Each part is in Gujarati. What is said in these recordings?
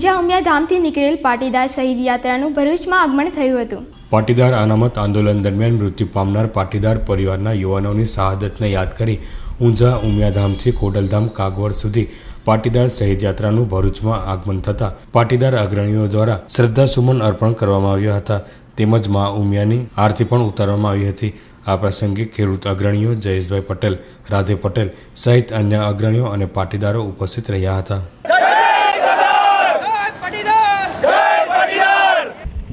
ઊંઝા ઉમિયા ધામથી નીકળેલ પાટીદાર શહીદ યાત્રાનું ભરૂચમાં આગમન થયું હતું. પાટીદાર અનામત આંદોલન દરમિયાન મૃત્યુ પામનાર પાટીદાર પરિવારના યુવાનોની શહાદતને યાદ કરી ઊંઝા ઉમિયાધામથી ખોડલધામ કાગવડ સુધી પાટીદાર શહીદ યાત્રાનું ભરૂચમાં આગમન થતાં પાટીદાર અગ્રણીઓ દ્વારા શ્રદ્ધાસુમન અર્પણ કરવામાં આવ્યા હતા. તેમજ મા ઉમિયાની આરતી પણ ઉતારવામાં આવી હતી. આ પ્રસંગે ખેડૂત અગ્રણીઓ જયેશભાઈ પટેલ, રાધે પટેલ સહિત અન્ય અગ્રણીઓ અને પાટીદારો ઉપસ્થિત રહ્યા હતા.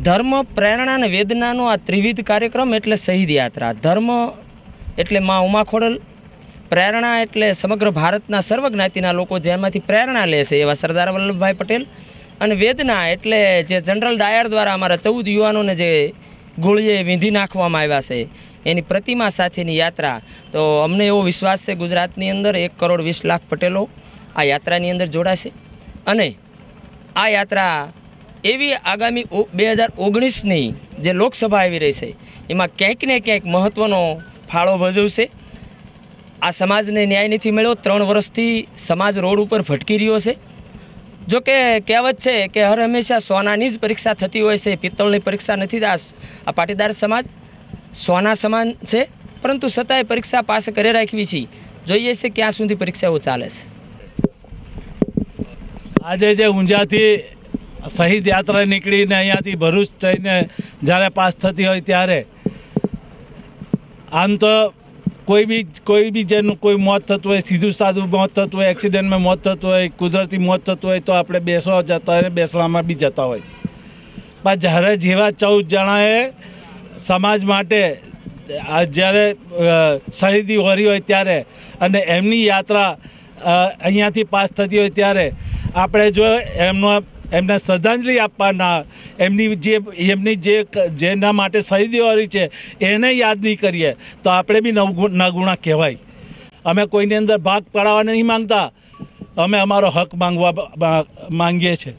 ધર્મ, પ્રેરણા અને વેદનાનો આ ત્રિવિધ કાર્યક્રમ એટલે શહીદ યાત્રા. ધર્મ એટલે મા ઉમા ખોડલ પ્રેરણા એટલે સમગ્ર ભારતના સર્વ જ્ઞાતિના લોકો જેમાંથી પ્રેરણા લે છે એવા સરદાર વલ્લભભાઈ પટેલ અને વેદના એટલે જે જનરલ ડાયર દ્વારા અમારા ચૌદ યુવાનોને જે ગોળીએ વીંધી નાખવામાં આવ્યા છે, એની પ્રતિમા સાથેની યાત્રા. તો અમને એવો વિશ્વાસ છે ગુજરાતની અંદર એક કરોડ વીસ લાખ પટેલો આ યાત્રાની અંદર જોડાશે. અને આ યાત્રા એવી આગામી બે હજાર ઓગણીસની જે લોકસભા આવી રહી છે, એમાં ક્યાંક ને ક્યાંક મહત્ત્વનો ફાળો ભજવશે. આ સમાજને ન્યાય નથી મળ્યો. ત્રણ વર્ષથી સમાજ રોડ ઉપર ભટકી રહ્યો છે. જો કે કહેવત છે કે હર હંમેશા સોનાની જ પરીક્ષા થતી હોય છે. પિત્તળની પરીક્ષા નથી આ પાટીદાર સમાજ. સોના સમાન છે, પરંતુ છતાંય પરીક્ષા પાસ કરી રાખવી છે. જોઈએ છે ક્યાં સુધી પરીક્ષાઓ ચાલે છે. આજે જે ઊંઝાથી શહીદ યાત્રા નીકળીને અહીંયાથી ભરૂચ થઈને જ્યારે પાસ થતી હોય ત્યારે આમ તો કોઈ બી કોઈ બી જેનું કોઈ મોત થતું હોય, સીધું સાદું મોત થતું હોય, એક્સિડન્ટમાં મોત થતું હોય, કુદરતી મોત થતું હોય તો આપણે બેસવા જતા હોય બેસવામાં બી જતા હોય. પણ જ્યારે જેવા ચૌદ જણાએ સમાજ માટે જ્યારે શહીદી હોરી હોય ત્યારે અને એમની યાત્રા અહીંયાથી પાસ થતી હોય ત્યારે આપણે જો એમનો એમને શ્રદ્ધાંજલિ આપવાના, એમની જે એમની જે જેના માટે શહીદી હોરી છે, એને યાદ નહીં કરીએ, તો આપણે બી નવગુ- નગુણા કહેવાય. અમે કોઈની અંદર ભાગ પડાવવા નહીં માંગતા, અમે અમારો હક માંગવા, માંગીએ છીએ.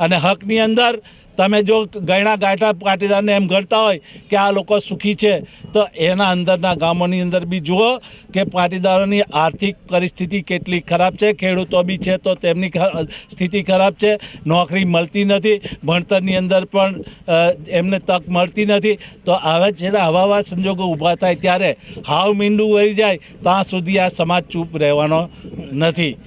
અને હકની અંદર તમે જો ગયણા ગાંઠા પાટીદારને એમ ગણતા હોય કે આ લોકો સુખી છે, તો એના અંદરના ગામોની અંદર બી જુઓ કે પાટીદારોની આર્થિક પરિસ્થિતિ કેટલી ખરાબ છે, ખેડૂતો બી છે તો તેમની સ્થિતિ ખરાબ છે, નોકરી મળતી નથી, ભણતરની અંદર પણ એમને તક મળતી નથી, તો આવા જ્યારે આવા સંજોગો ઊભા થાય ત્યારે હાવ મીંડું વહી જાય, ત્યાં સુધી આ સમાજ ચૂપ રહેવાનો નથી.